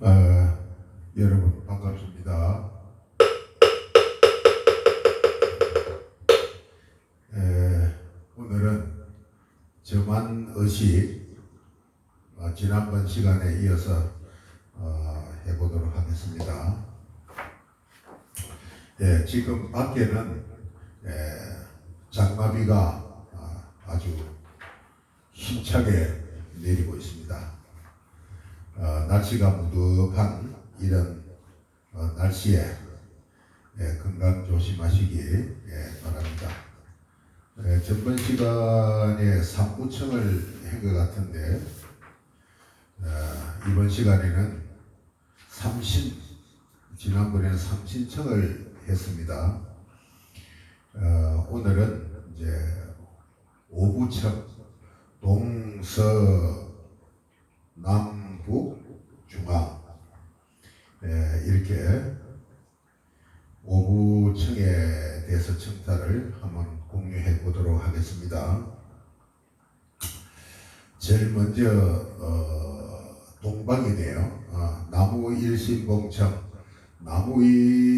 어, 여러분 반갑습니다. 에, 오늘은 저만 의식 어, 지난번 시간에 이어서 어, 해보도록 하겠습니다. 예, 지금 밖에는 예, 장마비가 아, 아주 힘차게 내리고 있습니다. 어, 날씨가 무덥한 이런 어, 날씨에 예, 건강 조심하시기 예, 바랍니다. 예, 전번 시간에 3구청을 한 것 같은데 어, 이번 시간에는 삼신 지난번에는 삼신청을 했습니다. 어, 오늘은 이제 오구청 동서 남 북 중앙 예, 이렇게 오구청에 대해서 청타를 한번 공유해 보도록 하겠습니다. 제일 먼저 어, 동방이네요. 아, 나무 일신봉청 나무 일신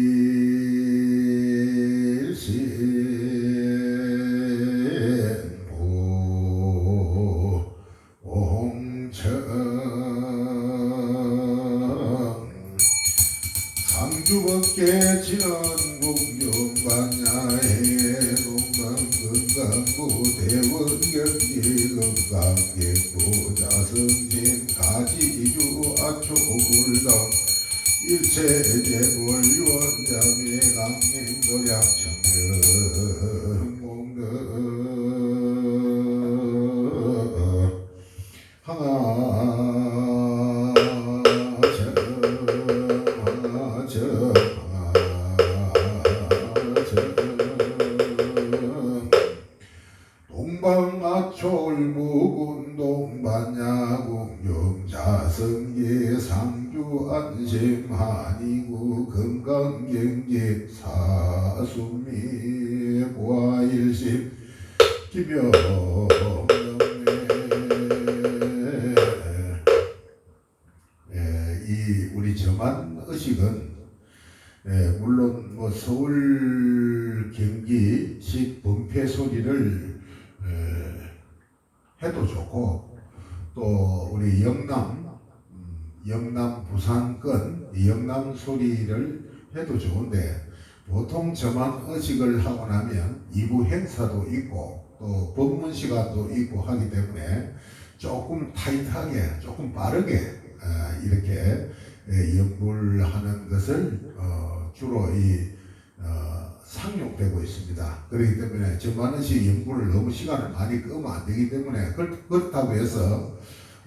일체재물 유원자미 강림 도량 청년 우리 영남 음, 영남 부산권 이 영남 소리를 해도 좋은데 보통 저만 의식을 하고 나면 2부 행사도 있고 또 법문 시간도 있고 하기 때문에 조금 타이트하게 조금 빠르게 아, 이렇게 예, 연불하는 것을 어, 주로 이 어, 상용되고 있습니다. 그렇기 때문에 저만은씩 연불을 너무 시간을 많이 끄면 안 되기 때문에 그렇- 그렇다고 해서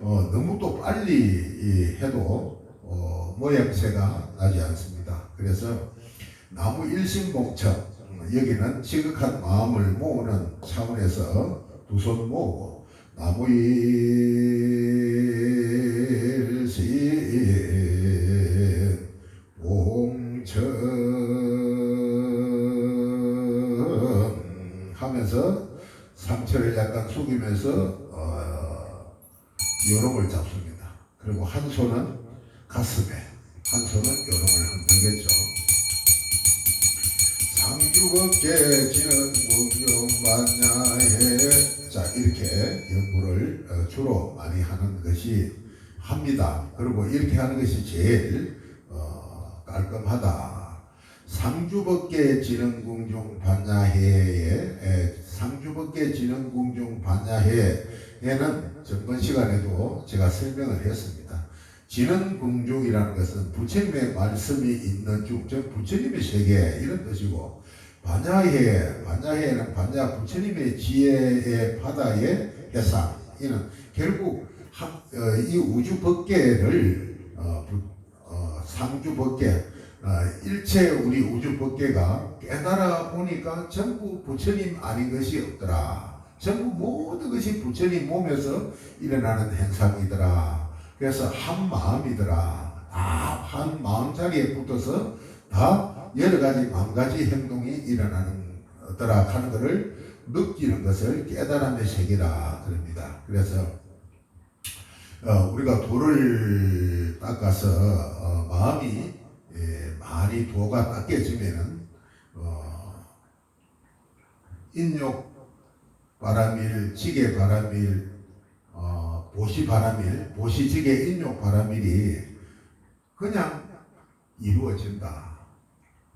어, 너무 또 빨리 이, 해도 어, 모양새가 나지 않습니다. 그래서 나무 음, 여기는 지극한 마음을 모으는 차원에서 두 손 모으고 나무 일심 봉청 하면서 상체를 약간 숙이면서 어, 요롱을 잡습니다. 그리고 한 손은 가슴에, 한 손은 요롱을 되겠죠. 상주겁게 지는 공룡반야에 자 이렇게 연구를 어, 주로 많이 하는 것이 합니다. 그리고 이렇게 하는 것이 제일 어, 깔끔하다. 상주법계 진흥궁중 반야회에 에, 상주법계 진흥궁중 반야회에는 전번 시간에도 제가 설명을 했습니다. 진흥궁중이라는 것은 부처님의 말씀이 있는 중, 즉 부처님의 세계 이런 뜻이고 반야회, 반야회는 반야 부처님의 지혜의 바다의 해상 이는 결국 한, 어, 이 우주 법계를 어, 부- 어, 상주 법계 어, 일체 우리 우주 법계가 깨달아 보니까 전부 부처님 아닌 것이 없더라. 전부 모든 것이 부처님 몸에서 일어나는 현상이더라. 그래서 한 마음이더라. 다한 마음 자리에 붙어서 다 여러 가지 마음가지 행동이 일어나는 더라 하는 것을 느끼는 것을 깨달음의 세계라 그럽니다. 그래서 어, 우리가 돌을 닦아서 어, 마음이 예, 많이 도가 닦여지면은 어, 인욕 바람일, 지게 바람일, 어, 보시 바람일, 보시 지게 인욕 바람일이 그냥 이루어진다.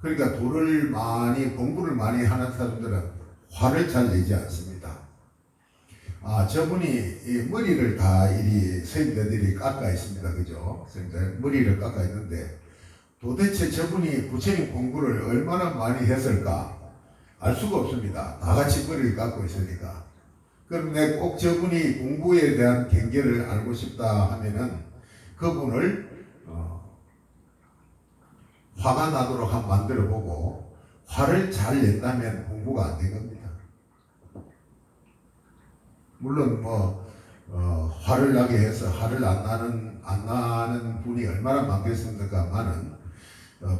그러니까 도를 많이 공부를 많이 하는 사람들은 화를 잘 내지 않습니다. 아 저분이 이 머리를 다 이리 선생님들이 깎아 있습니다, 그죠? 선생님들 머리를 깎아 있는데 도대체 저분이 부처님 공부를 얼마나 많이 했을까? 알 수가 없습니다. 다 같이 머리를 깎고 있으니까. 그런데 꼭 저분이 공부에 대한 경계를 알고 싶다 하면은 그분을 어, 화가 나도록 한번 만들어 보고 화를 잘 낸다면 공부가 안된 겁니다. 물론 뭐 어, 화를 나게 해서 화를 안 나는 안 나는 분이 얼마나 많겠습니까만은 어,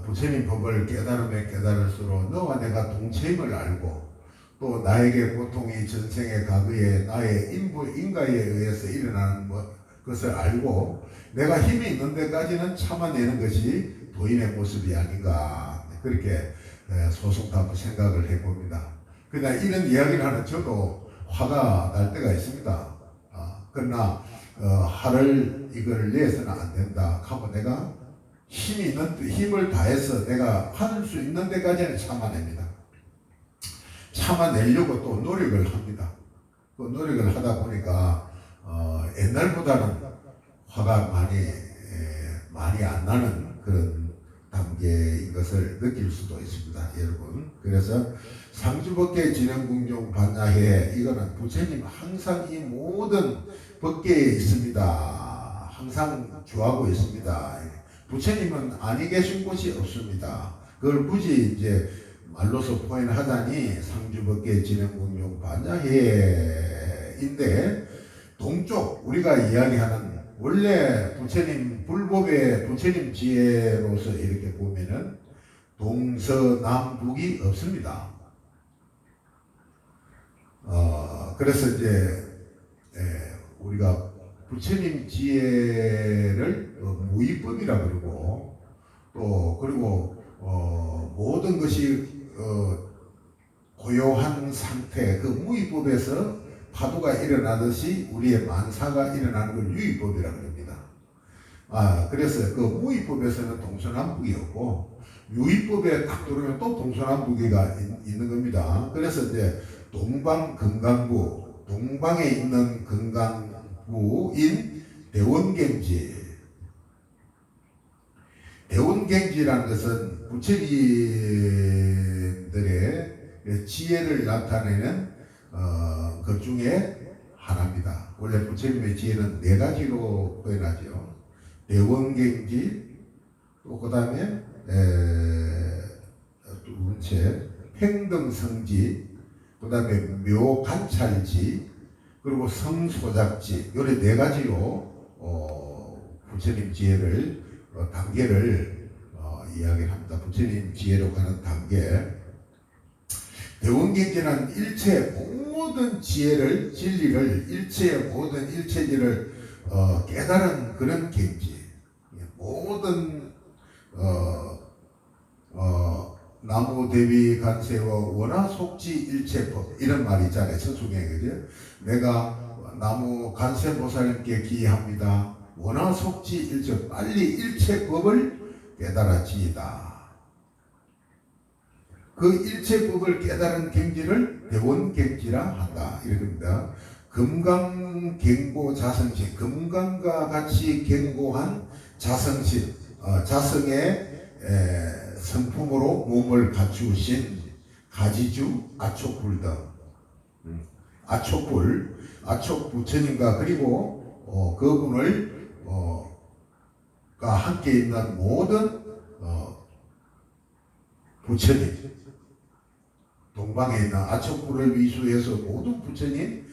부처님 법을 깨달으면 깨달을수록 너와 내가 동체임을 알고 또 나에게 고통이 전생의 과거에 나의 인부 인가에 의해서 일어나는 뭐, 것을 알고 내가 힘이 있는 데까지는 참아내는 것이 도인의 모습이 아닌가 그렇게 에, 소송답고 생각을 해봅니다. 그러나 이런 이야기를 하는 저도 화가 날 때가 있습니다. 아, 그러나 어, 화를 이걸 내서는 안 된다. 하고 내가 힘이 있는 힘을 다해서 내가 할수 있는 데까지는 참아냅니다. 참아내려고 또 노력을 합니다. 그 노력을 하다 보니까 어, 옛날보다는 화가 많이 에, 많이 안 나는 그런 단계인 것을 느낄 수도 있습니다, 여러분. 그래서 상주법계 진행궁종 반야해 이거는 부처님 항상 이 모든 법계에 있습니다. 항상 주하고 있습니다. 부처님은 아니 계신 곳이 없습니다. 그걸 굳이 이제 말로서 표현하자니 상주법계 진행궁종 반야해인데 동쪽 우리가 이야기하는 원래 부처님 불법의 부처님 지혜로서 이렇게 보면은 동서남북이 없습니다. 어 그래서 이제 예, 우리가 부처님 지혜를 어, 무의법이라 그러고 또 그리고 어, 모든 것이 어, 고요한 상태 그 무의법에서 파도가 일어나듯이 우리의 만사가 일어나는 걸 유의법이라 그럽니다. 아 그래서 그 무의법에서는 동서남북이 없고 유의법에 딱 들어오면 또 동서남북이가 있- 있는 겁니다. 그래서 이제 동방 금강부 동방에 있는 금강 부인 대원경지 대원경지라는 것은 부처님들의 지혜를 나타내는 어, 그 중에 하나입니다. 원래 부처님의 지혜는 네 가지로 표현하죠. 대원경지 또 그 다음에 두 번째 평등성지 그 다음에 묘관찰지 그리고 성소작지 요래 네 가지로 어, 부처님 지혜를 어, 단계를 어, 이야기를 합니다. 부처님 지혜로 가는 단계 대원경제는 일체 모든 지혜를 진리를 일체의 모든 일체지를 어, 깨달은 그런 경지 모든 어, 어, 나무 대비 간세와 원화 속지 일체법 이런 말이 있잖아요 천수경에 그죠? 내가 나무 간세 보살님께 기합니다. 원화 속지 일체 빨리 일체법을 깨달아지이다. 그 일체법을 깨달은 경지를 대원경지라 한다 이렇습니다. 금강갱고 자성신 금강과 같이 갱고한 자성신 어, 자성의 에, 성품으로 몸을 갖추신 가지주 아촉불 등 음, 아촉불 아촉 부처님과 그리고 어, 그분을 어, 가 함께 있는 모든 어, 부처님 동방에 있는 아촉불을 위수해서 모든 부처님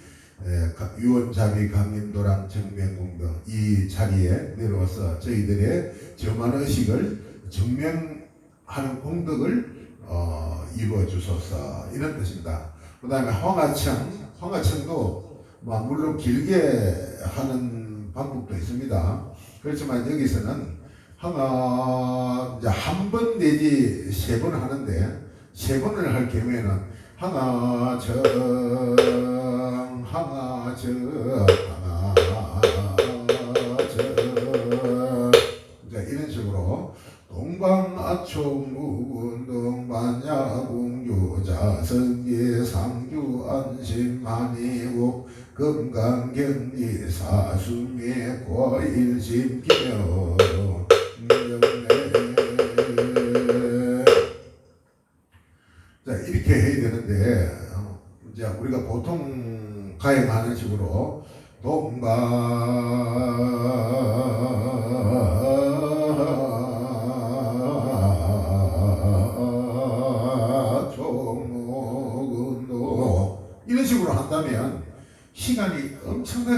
유원자비 강림도랑 정명공 등 이 자리에 내려와서 저희들의 점한 의식을 증명 하는 공덕을 어, 이루어 주소서 이런 뜻입니다. 그 다음에 황하청 황하청도 뭐 물론 길게 하는 방법도 있습니다. 그렇지만 여기서는 하나 이제 한 번 내지 세 번 하는데 세 번을 할 경우에는 하나 정 하나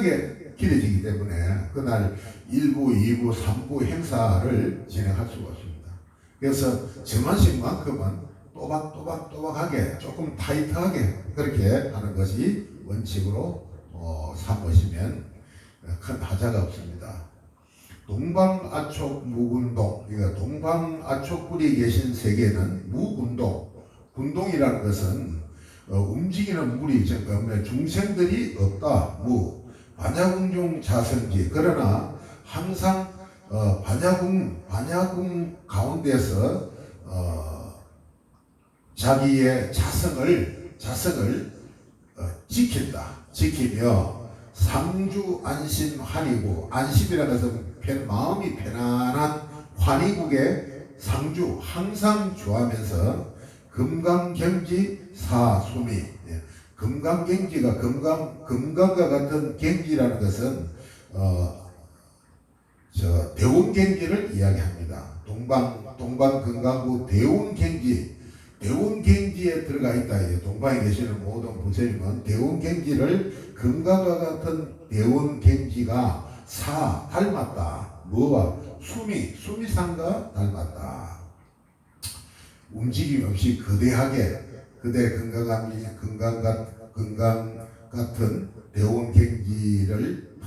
엄청나게 길어지기 때문에 그날 1부, 2부, 3부 행사를 진행할 수가 없습니다. 그래서 정한식만큼은 또박또박또박하게 조금 타이트하게 그렇게 하는 것이 원칙으로 어, 삼으시면 큰 하자가 없습니다. 동방아촉 무군동, 그러니까 동방아촉불이 계신 세계는 무군동, 군동이라는 것은 어, 움직이는 물이 없는 중생들이 없다. 무 반야궁중 자성지 그러나 항상 어, 반야궁 반야궁 가운데서 어, 자기의 자성을 자성을 어, 지킨다. 지키며 상주 안심 안심이라는 것은 편, 마음이 편안한 환희국의 상주 항상 좋아하면서 금강경지 사수미 예. 금강경지가 금강 금강과 같은 경지라는 것은 어, 저 대운경지를 이야기합니다. 동방 동방 금강구 대운경지 대운경지에 들어가 있다. 이제 동방에 계시는 모든 부처님은 대운경지를 금강과 같은 대운경지가 사 닮았다. 뭐와 수미 수미상과 닮았다. 움직임 없이 거대하게 그대 건강한 건강 같 건강 같은 대원 경기를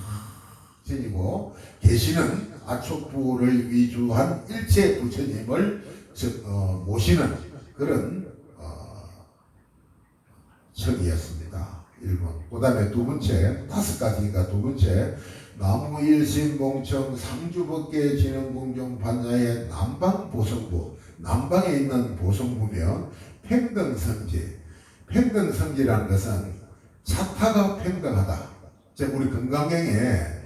지니고 계시는 아촉부를 위주한 일체 부처님을 즉, 어, 모시는 그런 어, 척이었습니다. 1번. 그 다음에 두 번째, 다섯 가지가 두 번째, 나무일신공청 상주법계 진흥공정 반야의 남방보성부 남방에 있는 보성부면 평등성지 평등성지라는 것은 자타가 평등하다. 즉 우리 건강경에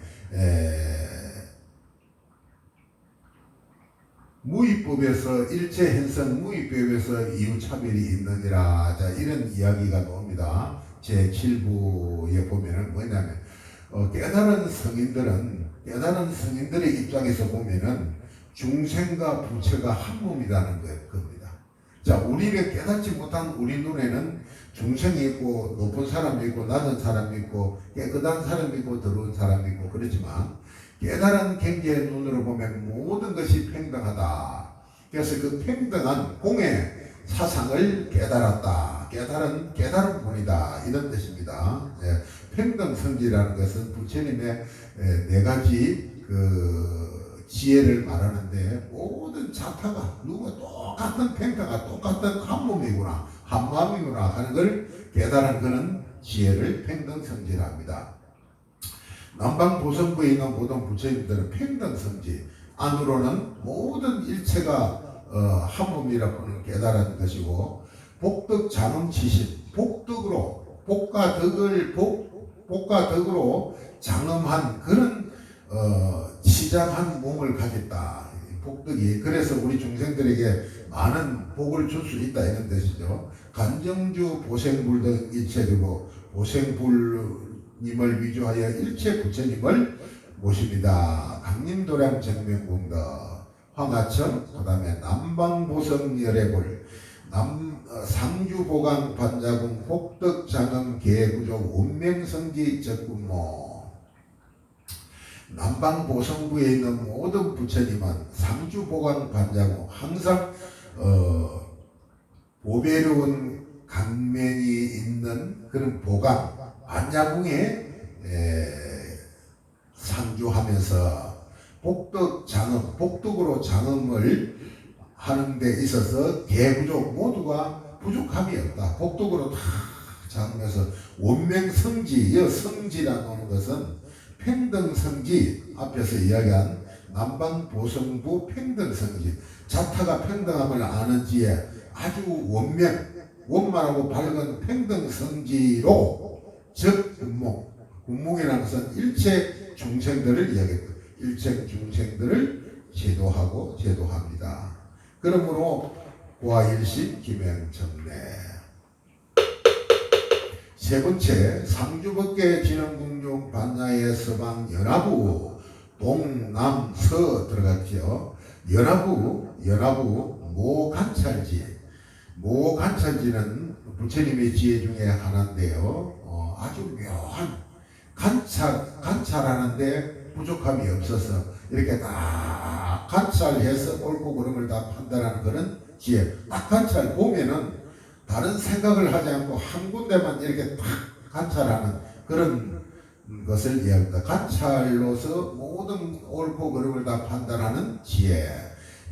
무위법에서 일체현성 무위법에서 이유 차별이 있느니라. 자 이런 이야기가 나옵니다. 제 7부에 보면은 뭐냐면 어, 깨달은 성인들은 깨달은 성인들의 입장에서 보면은 중생과 부처가 한 몸이라는 것- 겁니다. 자, 우리를 깨닫지 못한 우리 눈에는 중생이 있고 높은 사람이 있고 낮은 사람이 있고 깨끗한 사람이 있고 더러운 사람이 있고 그렇지만 깨달은 경계의 눈으로 보면 모든 것이 평등하다. 그래서 그 평등한 공의 사상을 깨달았다. 깨달은 깨달은 분이다. 이런 뜻입니다. 예, 평등성지라는 것은 부처님의 예, 네 가지 그 지혜를 말하는데 모든 자타가 누가 똑같은 평가가 똑같은 한 몸이구나 한 마음이구나 하는 걸 깨달은 그는 지혜를 평등성지랍니다. 남방 보성부에 있는 모든 부처님들은 평등성지 안으로는 모든 일체가 어, 한 몸이라고 깨달은 것이고 복덕 장엄치신 복덕으로 복과 덕을 복, 복과 덕으로 장엄한 그런 어, 치장한 몸을 가졌다. 복덕이 그래서 우리 중생들에게 많은 복을 줄 수 있다 이런 뜻이죠. 간정주 보생불 등 일체되고 보생불님을 위조하여 일체 부처님을 모십니다. 강림도량 정명공덕 황하천 그 다음에 남방보성열애불 남 어, 상주보강 반자궁 복덕장엄 계구조 운명성지 적군모 남방 보성부에 있는 모든 부처님은 상주보강 반자궁 항상 어, 보배로운 강면이 있는 그런 보강 반자궁에 에, 상주하면서 복덕 장엄, 복덕으로 장엄을 하는 데 있어서 개부족 모두가 부족함이 없다. 복덕으로 다 장엄해서 원명성지, 여 성지라는 것은 평등성지 앞에서 이야기한 남방보성부 평등성지 자타가 평등함을 아는지에 아주 원명 원만하고 밝은 평등성지로 즉 군목 군목이라는 것은 일체 중생들을 이야기했다. 일체 중생들을 제도하고 제도합니다. 그러므로 고아일심 김행정례 세 번째 상주법계 진흥공룡 반야의 서방 연하부 동남서 들어갔죠. 연하부 연하부 모관찰지 모관찰지는 부처님의 지혜 중에 하나인데요. 어, 아주 묘한 관찰 관찰하는데 부족함이 없어서 이렇게 딱 관찰해서 옳고 그름을 다 판단하는 그런 지혜. 딱 관찰 보면은 다른 생각을 하지 않고 한 군데만 이렇게 딱 관찰하는 그런 것을 이야기합니다. 관찰로서 모든 옳고 그름을 다 판단하는 지혜.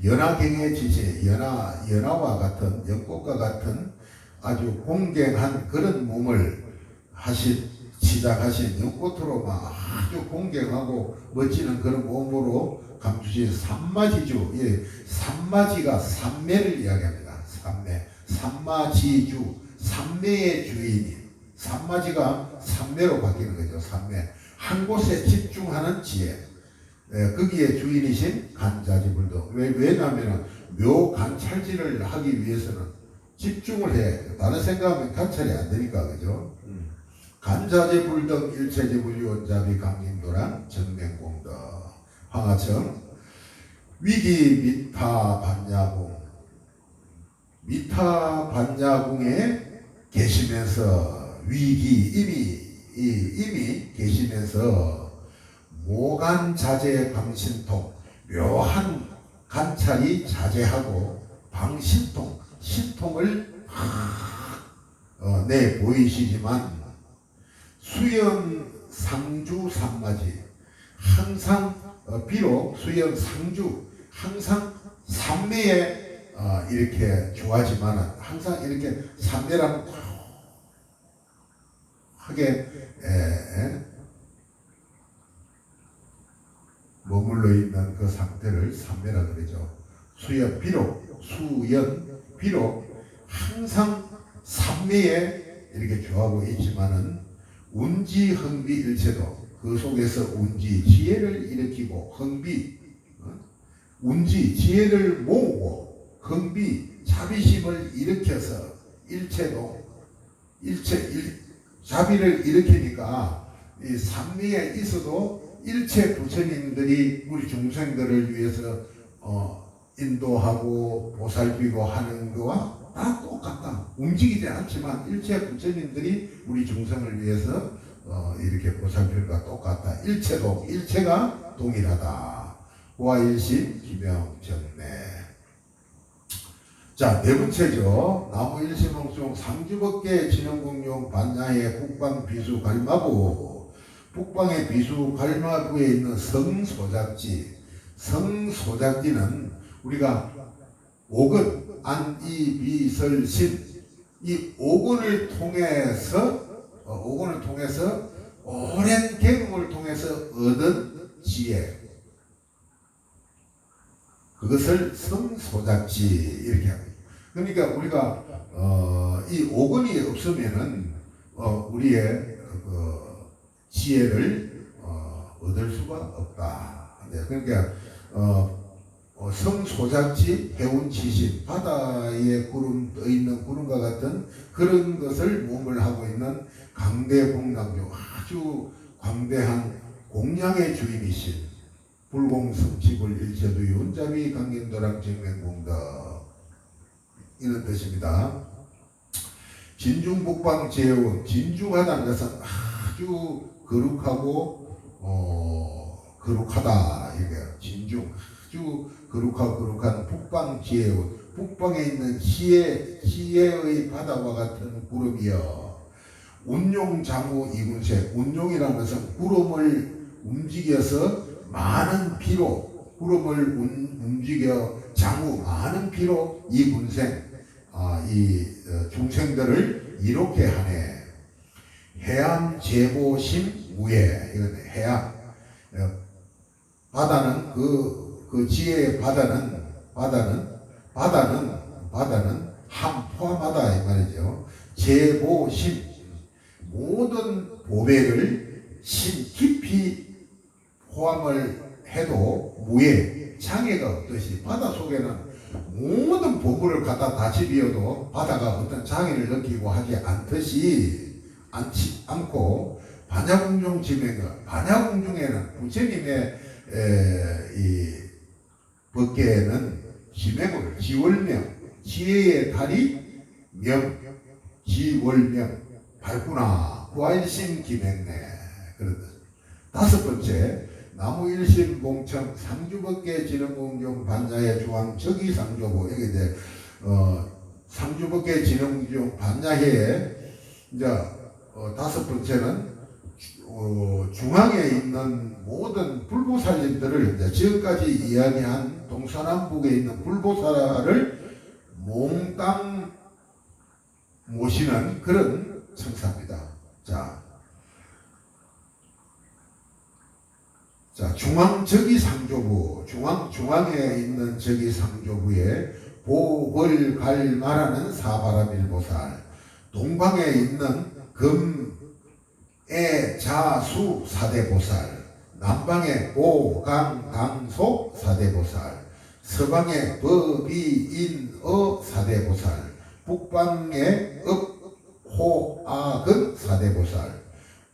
연화경의 지체, 연화, 연화와 같은, 연꽃과 같은 아주 공경한 그런 몸을 하신, 시작하신 연꽃으로 막 아주 공경하고 멋지는 그런 몸으로 감추신 삼마지주, 예, 삼마지가 삼매를 이야기합니다. 삼매. 삼마지주, 삼매의 주인이 삼마지가 삼매로 바뀌는 거죠. 삼매. 한 곳에 집중하는 지혜. 예, 거기에 주인이신 간자지불도. 왜, 왜냐하면 묘 관찰지를 하기 위해서는 집중을 해. 다른 생각하면 관찰이 안 되니까, 그죠? 음. 간자지불등 일체지불 원자비 강림도랑 정맹공덕 황하청 위기 미타 반야공 미타 반야궁에 계시면서 위기 이미 이- 이미 계시면서 모간 자제 방신통 묘한 관찰이 자제하고 방신통 신통을 어, 내 보이시지만 수연 상주 삼마지 항상 어, 비록 수연 상주 항상 삼매에 어, 이렇게 좋아하지만 항상 이렇게 삼매랑 하게 에, 에, 머물러 있는 그 상태를 삼매라 그러죠. 수연 비록 수연 비록 항상 삼매에 이렇게 좋아하고 있지만은 운지 흥비 일체도 그 속에서 운지 지혜를 일으키고 흥비 어? 운지 지혜를 모으고 흥비 자비심을 일으켜서 일체도 일체 일, 자비를 일으키니까 이 삼미에 있어도 일체 부처님들이 우리 중생들을 위해서 어, 인도하고 보살피고 하는 거와 다 똑같다. 움직이지 않지만 일체 부처님들이 우리 중생을 위해서 어, 이렇게 보살피는 것과 똑같다. 일체도 일체가 동일하다. 고아일심 기명정내. 자, 네 번째죠. 나무 일심홍송 상주법계 진흥공룡 반야의 북방 비수 갈마부. 북방의 비수 갈마부에 있는 성소작지. 성소작지는 우리가 오근, 안, 이, 비, 설, 신. 이 오근을 통해서, 어, 오근을 통해서 오랜 경험을 통해서 얻은 지혜. 그것을 성소작지 이렇게 합니다. 그러니까 우리가 어, 이 오근이 없으면은 어, 우리의 그 지혜를 어, 얻을 수가 없다. 네, 그러니까 어, 어, 성소작지 해운 지신 바다에 구름 떠 있는 구름과 같은 그런 것을 몸을 하고 있는 강대공당조 아주 광대한 공양의 주인이신 불공성치불 일체도 윤자비 강긴도랑 정맹공덕 이런 뜻입니다. 진중북방 제원 진중하다는 것은 아주 거룩하고 어, 거룩하다 이게 진중 아주 거룩하고 거룩한 북방 지혜원 북방에 있는 지혜 지혜의 바다와 같은 구름이여 운용 장우 이군세 운용이라는 것은 구름을 움직여서 많은 피로 구름을 운- 움직여 장우 많은 피로 이 군생 아, 이 어, 중생들을 이롭게 하네. 해암 제보심 무예 이건 해암 어, 바다는 그, 그 지혜의 바다는 바다는 바다는 바다는 함 포함하다 이 말이죠. 제보심 모든 보배를 심 깊이 포함을 해도 무예 장애가 없듯이 바다 속에는 모든 보물을 갖다 다 집이어도 바다가 어떤 장애를 느끼고 하지 않듯이 않지 않고 반야공중 지명은 반야공중에는 부처님의 에, 이 법계에는 지명을 지월명 지혜의 달이 명 지월명 밝구나. 구아일심 기맹네. 그러듯 다섯 번째 나무 일심 봉청 상주법계 진흥공중 반야의 중앙 적이 상조고 여기 이제 어 상주법계 진흥중 반야회에 이제 어, 다섯 번째는 어, 중앙에 있는 모든 불보살님들을 이제 지금까지 이야기한 동서남북에 있는 불보살을 몽땅 모시는 그런 청사입니다. 자, 자 중앙 저기 상조부 중앙 중앙에 있는 저기 상조부에 보벌갈 말하는 사바라밀보살 동방에 있는 금애 자수 사대보살 남방에 오강강소 사대보살 서방에 법 이 인 어 사대보살 북방에 읍호아 근 사대보살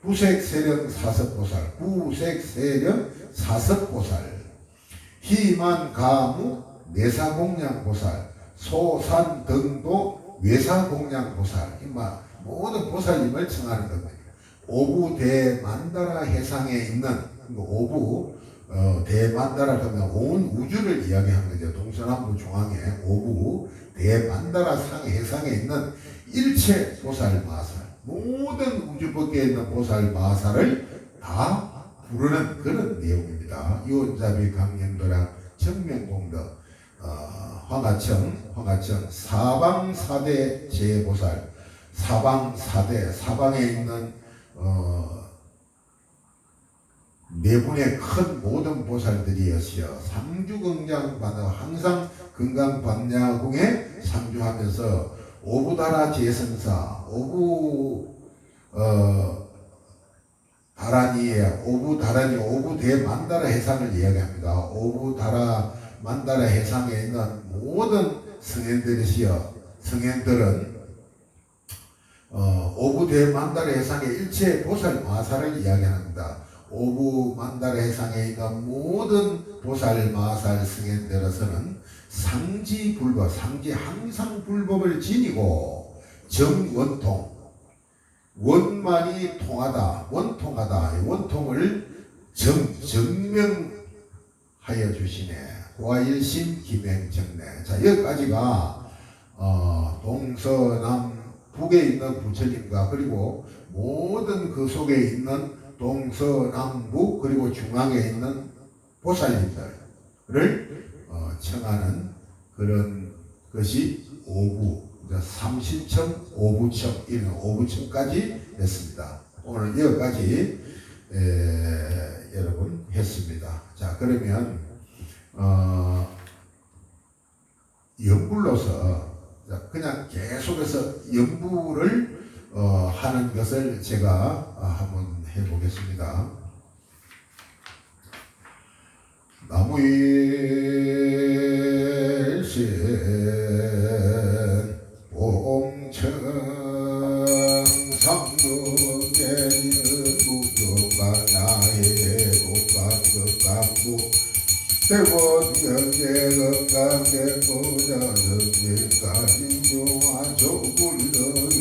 구색 세령 사섭보살. 구색 세령 사섭보살. 희만 가무 내사공양 보살. 소산 등도 외사공양 보살. 이마 모든 보살님을 청하는 겁니다. 오부 대만다라 해상에 있는 그 오부 어, 대만다라 하면 온 우주를 이야기하는 거죠. 동서남북 중앙에 오부 대만다라 상 해상에 있는 일체 보살 마살 모든 우주 밖에 있는 보살 마살을 다 부르는 그런 내용입니다. 유언자비 강연도랑 청명공덕 어, 황하청 황하청 사방 사대 제보살 사방 사대 사방에 있는 어, 네 분의 큰 모든 보살들이었어요. 상주건강 반야 항상 건강 반야궁에 상주하면서 오부다라 제선사 오부 어 다라니의 오부 다라니 오부 대만다라 해상을 이야기합니다. 오부 다라 만다라 해상에 있는 모든 성현들이시여 성현들은 어, 오부 대 만다라 해상의 일체 보살 마사를 이야기합니다. 오부 만다라 해상에 있는 모든 보살 마살 승현들에서는 상지 불법, 상지 항상 불법을 지니고 정원통, 원만이 통하다, 원통하다, 이 원통을 정, 정명하여 주시네. 고아일심 기맹정네. 자, 여기까지가, 어, 동서남 북에 있는 부처님과 그리고 모든 그 속에 있는 동서남북 그리고 중앙에 있는 보살님들을 어, 청하는 그런 것이 오부, 이제 삼신청, 오부청 이런 오부청까지 했습니다. 오늘 여기까지 에, 여러분 했습니다. 자 그러면 어, 연불로서 자, 그냥 계속해서 연부를 어, 하는 것을 제가 아, 한번 해보겠습니다. 나무일신 봉청 상두계는 무교가 나의 독감극감부 대원경제건강대보자성진가진중화 조불너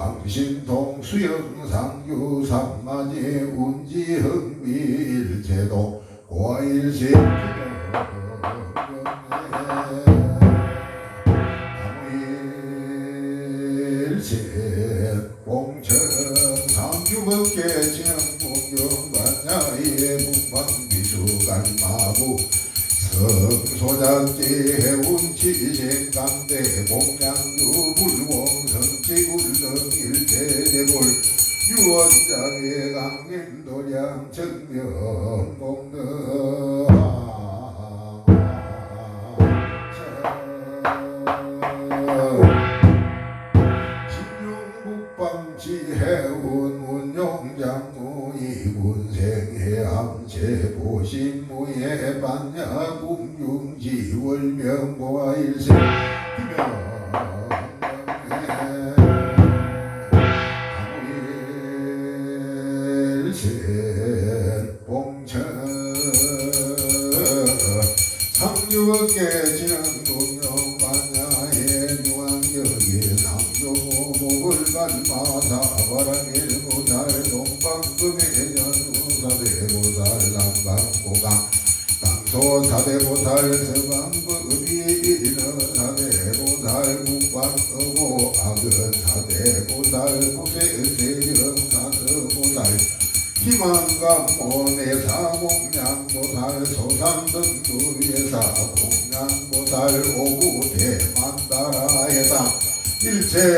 황신동 수영상규 삼마지 운지흥밀제도 고아일세 문생해함 제보신 무예반야 궁중지 월명보아 일생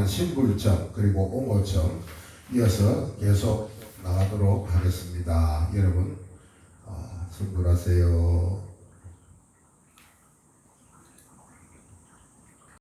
나가는 신불점 그리고 옹호점 이어서 계속 나가도록 하겠습니다. 여러분 어, 승불하세요.